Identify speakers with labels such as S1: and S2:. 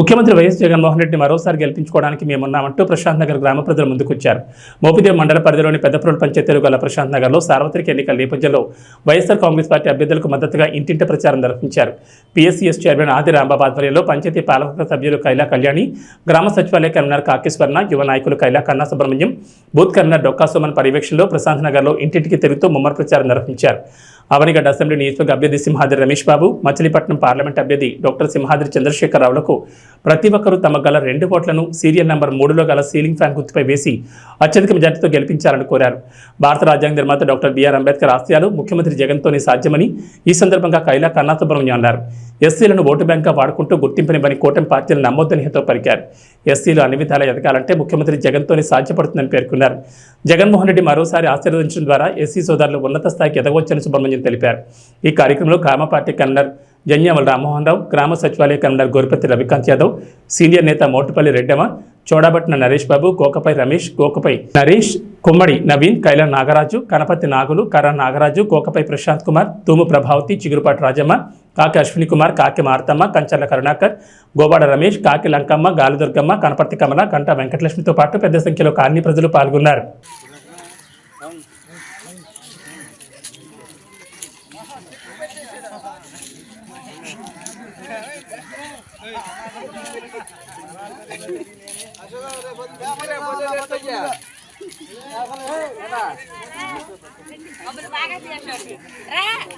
S1: ముఖ్యమంత్రి వైఎస్ జగన్మోహన్ రెడ్డిని మరోసారి గెలిపించుకోవడానికి మేమున్నామంటూ ప్రశాంత్ నగర్ గ్రామ ప్రజలు ముందుకొచ్చారు. మోపిదేవ్ మండల పరిధిలోని పెద్దప్రోలు పంచాయతీలు గల ప్రశాంత్ నగర్లో సార్వత్రిక ఎన్నికల నేపథ్యంలో వైఎస్ఆర్ కాంగ్రెస్ పార్టీ అభ్యర్థులకు మద్దతుగా ఇంటింటి ప్రచారం నిర్వహించారు పీఎస్సీఎస్ చైర్మన్ ఆది రాంబాబు ఆధ్వర్యంలో పంచాయతీ పాలక సభ్యులు కైలా కళ్యాణి గ్రామ సచివాలయ కన్వీనర్ కాకేశ్వర్ణ యువ నాయకులు కైలా కన్నా సుబ్రహ్మణ్యం బూత్ కన్వీనర్ డొక్కా సుమన్ పర్యవేక్షణలో ప్రశాంత్ నగర్లో ఇంటింటికి తిరుగుతూ ముమ్మర ప్రచారం నిర్వహించారు అవనిగడ్డ అసెంబ్లీ నియోజకవర్గ అభ్యర్థి సింహాద్రి రమేష్ బాబు మచిలీపట్నం పార్లమెంట్ అభ్యర్థి డాక్టర్ సింహాద్రి చంద్రశేఖరరావులకు ప్రతి ఒక్కరూ తమ గల రెండు ఓట్లను సీరియల్ నెంబర్ మూడులో గల సీలింగ్ ఫ్యాన్ గుర్తుపై వేసి అత్యధిక మెజార్టీతో గెలిపించాలని కోరారు. భారత రాజ్యాంగ నిర్మాత డాక్టర్ బిఆర్ అంబేద్కర్ ఆశయాలు ముఖ్యమంత్రి జగన్తోనే సాధ్యమని ఈ సందర్భంగా కైలా కన్నా సుబ్రహ్మణ్యం అన్నారు. ఎస్సీలను ఓటు బ్యాంక్గా వాడుకుంటూ గుర్తింపునివ్వని కూటమి పార్టీలు నమ్మొద్దని హితో పలికారు. ఎస్సీలు అన్ని విధాలా ఎదగాలంటే ముఖ్యమంత్రి జగన్తోనే సాధ్యపడుతుందని పేర్కొన్నారు. జగన్మోహన్ రెడ్డి మరోసారి ఆశీర్వదించడం ద్వారా ఎస్సీ సోదరులు ఉన్నత స్థాయికి ఎదగవచ్చని సుబ్రహ్మణ్యం తెలిపారు. ఈ కార్యక్రమంలో గ్రామ పార్టీ కన్వీనర్ జన్యామల రామ్మోహన్ రావు గ్రామ సచివాలయ కన్వీనర్ గోరిపతి రవికాంత్ యాదవ్ సీనియర్ నేత మోటుపల్లి రెడ్డమ్మ చోడాబట్టిన నరేష్ బాబు గోకపై రమేష్ గోకపై నరేష్ కుమ్మడి నవీన్ కైలాన్ నాగరాజు కనపతి నాగులు కర నాగరాజు గోకపై ప్రశాంత్ కుమార్ తూము ప్రభావతి చిగురుపాటి రాజమ్మ కాకి అశ్విని కుమార్ కాకి మార్తమ్మ కంచర్ల కరుణాకర్ గోబాడ రమేష్ కాకి లంకమ్మ గాలిదుర్గమ్మ కనపర్తి కమల కంట వెంకటలక్ష్మితో పాటు పెద్ద సంఖ్యలో కాలనీ ప్రజలు పాల్గొన్నారు.
S2: అప్పుడు బాగా చేశాడు. రా.